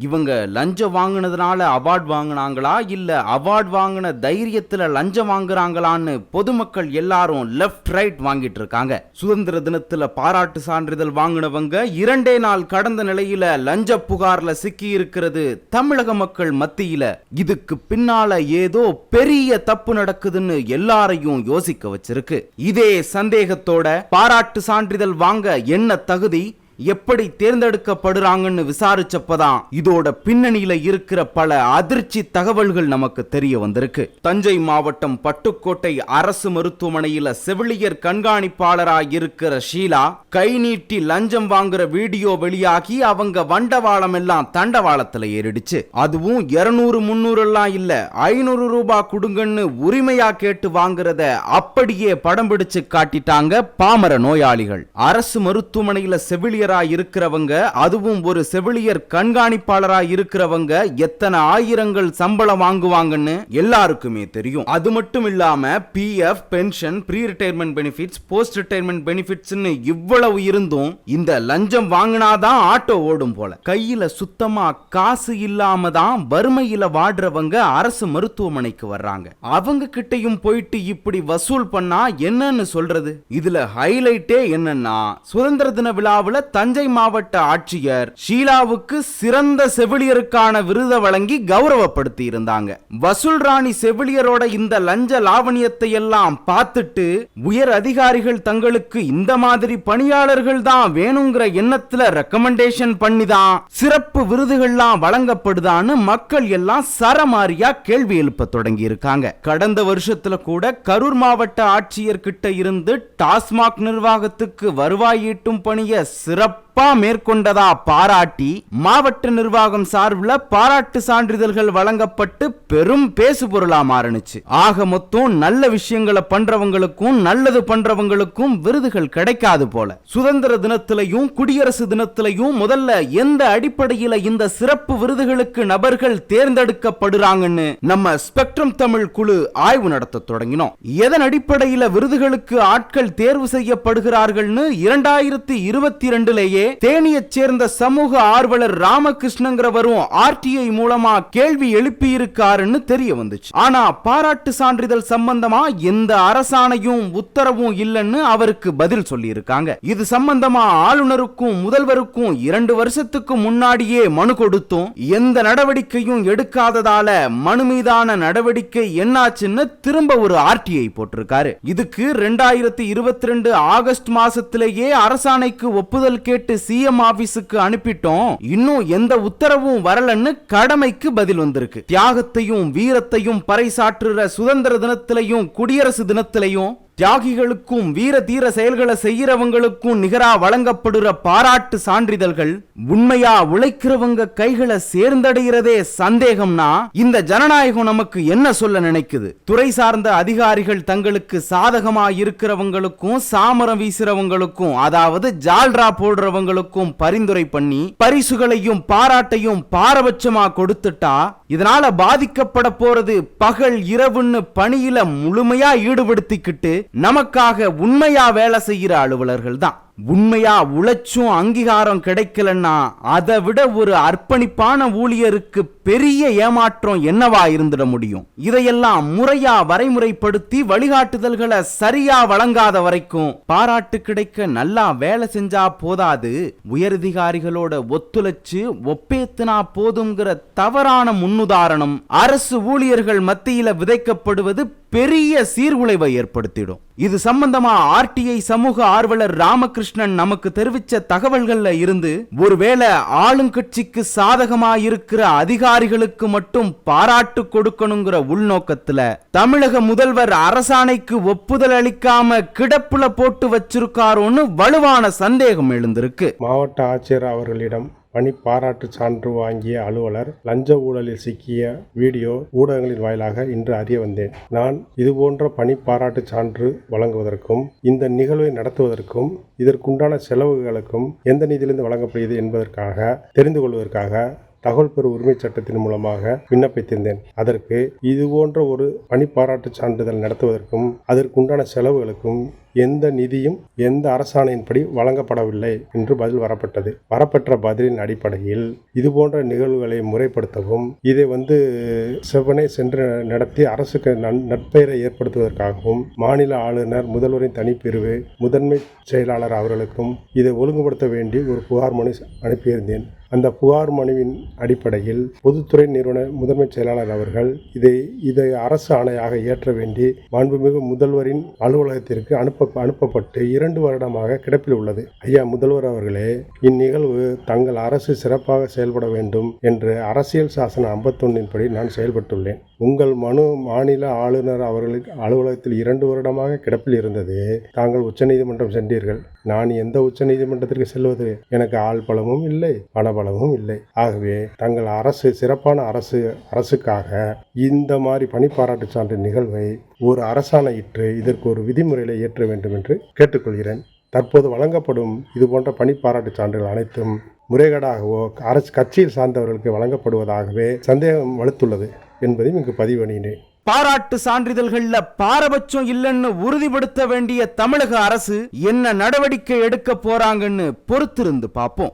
இவங்க லஞ்சம் வாங்கினதுனால அவார்ட் வாங்கினாங்களா? இல்ல அவார்ட் வாங்கின தைரியத்துல லஞ்சம் வாங்குறாங்களான்னு பொதுமக்கள் எல்லாரும் லெஃப்ட் ரைட் வாங்கிட்டு இருக்காங்க சுதந்திர தினத்துல பாராட்டு சான்றிதழ் வாங்கினவங்க இரண்டே நாள் கடந்த நிலையில லஞ்ச புகார்ல சிக்கி இருக்கிறது தமிழக மக்கள் மத்தியில. இதுக்கு பின்னால ஏதோ பெரிய தப்பு நடக்குதுன்னு எல்லாரையும் யோசிக்க வச்சிருக்கு. இதே சந்தேகத்தோட பாராட்டு சான்றிதழ் வாங்க என்ன தகுதி? எப்படி தேர்ந்தெடுக்கப்படுறாங்கன்னு விசாரிச்சப்பதான் இதோட பின்னணியில இருக்கிற பல அதிர்ச்சி தகவல்கள் நமக்கு தெரிய வந்திருக்கு. தஞ்சை மாவட்டம் பட்டுக்கோட்டை அரசு மருத்துவமனையில செவிலியர் கண்காணிப்பாளரா இருக்கிற ஷீலா கை நீட்டி லஞ்சம் வாங்குற வீடியோ வெளியாகி அவங்க வண்டவாளம் எல்லாம் தண்டவாளத்துல ஏறிடுச்சு. அதுவும் இருநூறு முன்னூறு எல்லாம் இல்ல ஐநூறு ரூபாய் கொடுங்கன்னு உரிமையா கேட்டு வாங்குறத அப்படியே படம் பிடிச்சு காட்டிட்டாங்க பாமர நோயாளிகள். அரசு மருத்துவமனையில செவிலியர் இருக்கிறவங்க அதுவும் ஒரு செவிலியர் கண்காணிப்பாளரா இருக்கிறவங்க எத்தனை ஆயிரங்கள் சம்பளம் வாங்குவாங்கன்னு எல்லாருக்குமே தெரியும். அது மட்டும் இல்லாம P F pension pre retirement benefits post retirement பெனிஃபிட்ஸ்னு இவ்வளவு இருந்தும் இந்த லஞ்சம் வாங்கினாதான் ஆட்டோ ஓடும் போல. கையில சுத்தமா காசு இல்லாம தான் வறுமையில வாடுறவங்க அரசு மருத்துவமனைக்கு வர்றாங்க. அவங்க கிட்டயும் போயிட்டு இப்படி வசூல் பண்ணா என்னன்னு சொல்றது? இதுல ஹைலைட்டே என்னன்னா சுதந்திர தின விழாவில் தஞ்சை மாவட்ட ஆட்சியர் ஷீலாவுக்கு சிறந்த செவிலியருக்கான விருதை வழங்கி கௌரவப்படுத்தி இருந்தாங்க வசூல் ராணி செவிலியரோட இந்த லஞ்ச லாவணியத்தை எல்லாம் பார்த்துட்டு உயர் அதிகாரிகள் தங்களுக்கு இந்த மாதிரி பணியாளர்கள் தான் வேணுங்கிற எண்ணத்துல ரெக்கமெண்டேஷன் பண்ணி தான் சிறப்பு விருதுகள்லாம் வழங்கப்படுதான்னு மக்கள் எல்லாம் சரமாரியா கேள்வி எழுப்ப தொடங்கி இருக்காங்க கடந்த வருஷத்துல கூட கரூர் மாவட்ட ஆட்சியர் கிட்ட இருந்து டாஸ்மாக் நிர்வாகத்துக்கு வருவாய் ஈட்டும் பணியை சிறப்பு மேற்கொண்டதா பாராட்டி மாவட்ட நிர்வாகம் சார்பில் பாராட்டு சான்றிதழ்கள் வழங்கப்பட்டு பெரும் பேசு பொருளா மாறுனுச்சு. ஆக மொத்தம் நல்ல விஷயங்களை பண்றவங்களுக்கும் நல்லது பண்றவங்களுக்கும் விருதுகள் கிடைக்காது போல. சுதந்திர தினத்திலையும் குடியரசு தினத்திலையும் முதல்ல எந்த அடிப்படையில இந்த சிறப்பு விருதுகளுக்கு நபர்கள் தேர்ந்தெடுக்கப்படுறாங்கன்னு நம்ம ஸ்பெக்ட்ரம் தமிழ் குழு ஆய்வு நடத்த தொடங்கினோம். எதன் அடிப்படையில விருதுகளுக்கு ஆட்கள் தேர்வு செய்யப்படுகிறார்கள்னு இரண்டாயிரத்தி இருபத்தி ரெண்டுலேயே தேனியைச் சேர்ந்த சமூக ஆர்வலர் ராமகிருஷ்ணங்கிறவரும் ஆர்டிஐ மூலமா கேள்வி எழுப்பியிருக்காருன்னு தெரிய வந்துச்சு. ஆனா பாராட்டு சான்றிதழ் சம்பந்தமா எந்த அரசாணையும் உத்தரவும் இல்லைன்னு அவருக்கு பதில் சொல்லியிருக்காங்க. இது சம்பந்தமா ஆளுநருக்கும் முதல்வருக்கும் இரண்டு வருஷத்துக்கு முன்னாடியே மனு கொடுத்தும் எந்த நடவடிக்கையும் எடுக்காததால மனு மீதான நடவடிக்கை என்னாச்சுன்னு திரும்ப ஒரு ஆர்டிஐ போட்டிருக்காரு. இதுக்கு ரெண்டாயிரத்தி இருபத்தி ரெண்டு ஆகஸ்ட் மாசத்திலேயே அரசாணைக்கு ஒப்புதல் கேட்டு சிஎம் ஆபீஸுக்கு அனுப்பிட்டோம். இன்னும் எந்த உத்தரவும் வரலன்னு கடமைக்கு பதில் வந்திருக்கு. தியாகத்தையும் வீரத்தையும் பறைசாற்றுற சுதந்திர தினத்திலையும் குடியரசு தினத்திலையும் தியாகிகளுக்கும் வீர தீர செயல்களை செய்யறவங்களுக்கும் நிகரா வழங்கப்படுற பாராட்டு சான்றிதழ்கள் உண்மையா உழைக்கிறவங்க கைகளை சேர்ந்தடைகிறதே சந்தேகம்னா இந்த ஜனநாயகம் நமக்கு என்ன சொல்ல நினைக்குது? துறை சார்ந்த அதிகாரிகள் தங்களுக்கு சாதகமா இருக்கிறவங்களுக்கும் சாமரம் வீசுறவங்களுக்கும் அதாவது ஜால்ரா போடுறவங்களுக்கும் பரிந்துரை பண்ணி பரிசுகளையும் பாராட்டையும் பாரபட்சமா கொடுத்துட்டா இதனால பாதிக்கப்பட போறது பகல் இரவுன்னு பணியில முழுமையா ஈடுபடுத்திக்கிட்டு நமக்காக உண்மையா வேலை செய்யற அலுவலர்கள் தான் உண்மையா உழைச்சும் அங்கீகாரம் கிடைக்கலன்னா அதை விட ஒரு அர்ப்பணிப்பான ஊழியருக்கு பெரிய ஏமாற்றம் என்னவா இருந்துட முடியும்? இதையெல்லாம் முறையா வரைமுறைப்படுத்தி வழிகாட்டுதல்களை சரியா வழங்காத வரைக்கும் பாராட்டு கிடைக்க நல்லா வேலை செஞ்சா போதாது. உயரதிகாரிகளோட ஒத்துழைச்சு ஒப்பேத்துனா போதுங்கிற தவறான முன்னுதாரணம் அரசு ஊழியர்கள் மத்தியில விதைக்கப்படுவது பெரிய சீர்குலைவை ஏற்படுத்திடும். இது சம்பந்தமா ஆர்டிஐ சமூக ஆர்வலர் ராமகிருஷ்ணன் நமக்கு தெரிவிச்ச தகவல்கள்ல இருந்து ஒருவேளை ஆளுங்கட்சிக்கு சாதகமா இருக்கிற அதிகாரிகளுக்கு மட்டும் பாராட்டு கொடுக்கணுங்கிற உள்நோக்கத்துல தமிழக முதல்வர் அரசாணைக்கு ஒப்புதல் அளிக்காம கிடப்புல போட்டு வச்சிருக்காரோன்னு வலுவான சந்தேகம் எழுந்திருக்கு. மாவட்ட ஆட்சியர் அவர்களிடம் பணி பாராட்டு சான்று வாங்கிய அலுவலர் லஞ்ச ஊழலில் சிக்கிய வீடியோ ஊடகங்களின் வாயிலாக இன்று அறிய வந்தேன். நான் இதுபோன்ற பணி பாராட்டு சான்று வழங்குவதற்கும் இந்த நிகழ்வை நடத்துவதற்கும் இதற்குண்டான செலவுகளுக்கும் எந்த நிதியிலிருந்து வழங்கப்படுகிறது என்பதற்காக தெரிந்து கொள்வதற்காக தகவல் பெறும் உரிமை சட்டத்தின் மூலமாக விண்ணப்பித்திருந்தேன். அதற்கு இது போன்ற ஒரு பணி பாராட்டு சான்றிதழ் நடத்துவதற்கும் அதற்குண்டான செலவுகளுக்கும் எந்த நிதியும் எந்த அரசாணையின்படி வழங்கப்படவில்லை என்று பதில் வரப்பட்டது. வரப்பெற்ற பதிலின் அடிப்படையில் இது போன்ற நிகழ்வுகளை முறைப்படுத்தவும் இதை வந்து செவ்வனே சென்று நடத்தி அரசுக்கு நன் ஏற்படுத்துவதற்காகவும் மாநில ஆளுநர் முதல்வரின் தனிப்பிரிவு முதன்மை செயலாளர் அவர்களுக்கும் இதை ஒழுங்குபடுத்த வேண்டி ஒரு புகார் மனு அனுப்பியிருந்தேன். அந்த புகார் மனுவின் அடிப்படையில் பொதுத்துறை நிறுவன முதன்மைச் செயலாளர் அவர்கள் இதை இதை அரசு ஆணையாக ஏற்ற வேண்டி மாண்புமிகு முதல்வரின் அலுவலகத்திற்கு அனுப்ப அனுப்பப்பட்டு இரண்டு வருடமாக கிடப்பில் உள்ளது. ஐயா முதல்வர் அவர்களே இந்நிகழ்வு தங்கள் அரசு சிறப்பாக செயல்பட வேண்டும் என்று அரசியல் சாசன ஐம்பத்தொன்னின் படி நான் செயல்பட்டுள்ளேன். உங்கள் மனு மாநில ஆளுநர் அவர்களுக்கு அலுவலகத்தில் இரண்டு வருடமாக கிடப்பில் இருந்தது. தாங்கள் உச்சநீதிமன்றம் சென்றீர்கள். நான் எந்த உச்சநீதிமன்றத்திற்கு செல்வது? எனக்கு ஆள் பலமும் இல்லை. பணபலமும் இல்லை. ஆகவே தங்கள் அரசு சிறப்பான அரசு அரசுக்காக இந்த மாதிரி பணிப்பாராட்டு சான்று நிகழ்வை ஒரு அரசாணையிட்டு இதற்கு ஒரு விதிமுறைகளை ஏற்ற வேண்டும் என்று கேட்டுக்கொள்கிறேன். தற்போது வழங்கப்படும் இது போன்ற பணிப்பாராட்டு சான்றுகள் அனைத்தும் முறைகேடாகவோ அரசு கட்சியில் சார்ந்தவர்களுக்கு வழங்கப்படுவதாகவே சந்தேகம் வலுத்துள்ளது என்பதையும் இங்கு பதிவு பாராட்டு சான்றிதழ்கள்ல பாரபட்சம் இல்லைன்னு உறுதிப்படுத்த வேண்டிய தமிழக அரசு என்ன நடவடிக்கை எடுக்க போறாங்கன்னு பொறுத்திருந்து பார்ப்போம்.